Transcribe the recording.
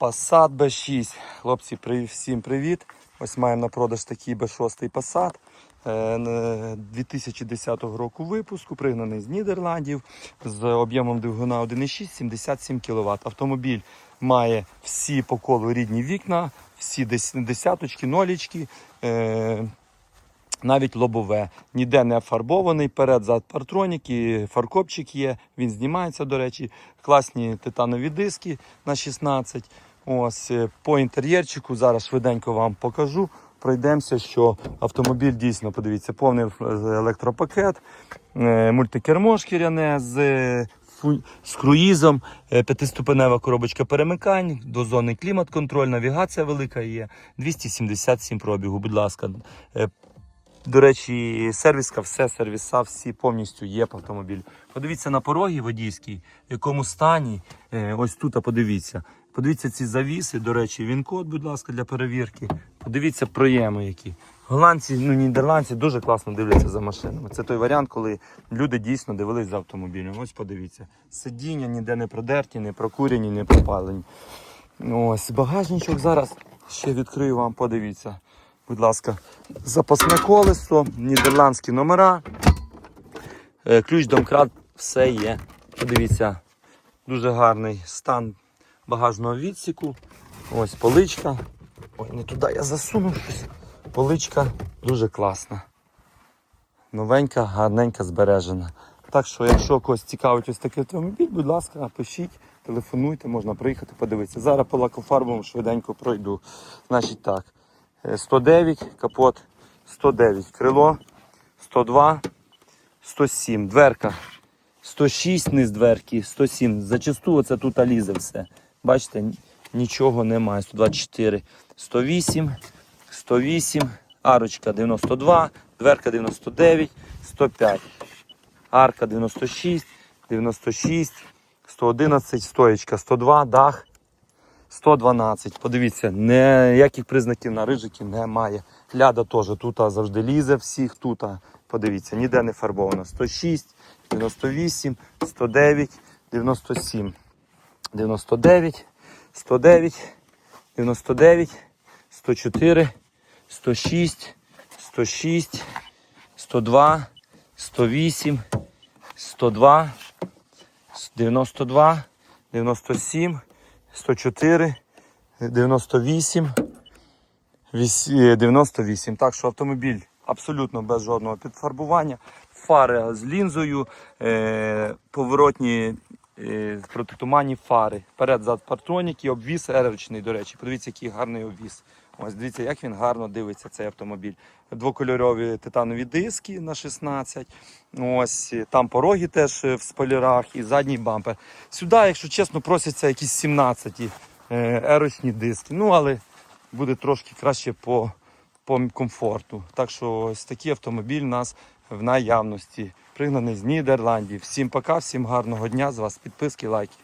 Passat B6. Хлопці, всім привіт. Ось маємо на продаж такий B6 Passat. е, 2010 року випуску, пригнаний з Нідерландів з об'ємом двигуна 1,6 77 кВт. Автомобіль має всі по колу рідні вікна, всі дес- десяточки, нолічки. Е, навіть лобове, ніде не фарбований, перед зад партроніки, фаркопчик є, він знімається, до речі, класні титанові диски на 16. Ось е, по інтер'єрчику зараз швиденько вам покажу. Пройдемося, що автомобіль дійсно, подивіться, повний е, електропакет, е, мультикермо шкіряне з, з круїзом, п'ятиступенева коробочка перемикань, дозонний клімат-контроль, навігація велика є, 277 пробігу, будь ласка. До речі, сервіска, все, сервіса, всі повністю є по автомобілю. Подивіться на пороги водійські, в якому стані. Ось тут, подивіться. Подивіться ці завіси, до речі, він код, будь ласка, для перевірки. Подивіться проєми які. Голландці, ну нідерландці дуже класно дивляться за машинами. Це той варіант, коли люди дійсно дивились за автомобілем. Ось подивіться. Сидіння ніде не продерті, не прокурені, не пропалені. Ось багажничок зараз ще відкрию вам, подивіться. Будь ласка, запасне колесо, нідерландські номера, е, ключ домкрат, все є. Подивіться, дуже гарний стан багажного відсіку. Ось поличка. Ой, не туди я засунув щось. Поличка дуже класна. Новенька, гарненька, збережена. Так що, якщо когось цікавить ось такий автомобіль, будь ласка, пишіть, телефонуйте, можна приїхати, подивитися. Зараз по лакофарбовому швиденько пройду. Значить так. Е, 109, капот 109, крило 102, 107, дверка 106, низ дверки, 107. Зачасту оце тут лізе все. Бачите, нічого немає. 124, 108, 108, арочка 92, дверка 99, 105, арка 96, 96, 111, стоєчка 102, дах 112. Подивіться, ніяких признаків на рижики немає. Ляда теж тут завжди лізе, всіх тут. Подивіться, ніде не фарбовано. 106, 98, 109, 97, 99, 109, 99, 104, 106, 106, 102, 108, 102, 92, 97, 104, 98, е, 98. Так що автомобіль абсолютно без жодного підфарбування. Фари з лінзою, е, поворотні протитуманні фари. Перед зад партроніки, обвіс ерочний, до речі. Подивіться, який гарний обвіс. Ось дивіться, як він гарно дивиться цей автомобіль. Двокольорові титанові диски на 16. Ось е, там пороги теж е, в спойлерах і задній бампер. Сюди, якщо чесно, просяться якісь 17 е, ерочні диски. Ну, але буде трошки краще по, по комфорту. Так що ось такий автомобіль у нас в наявності. Пригнаний з Нідерландів. Всім пока, всім гарного дня. З вас підписки, лайки.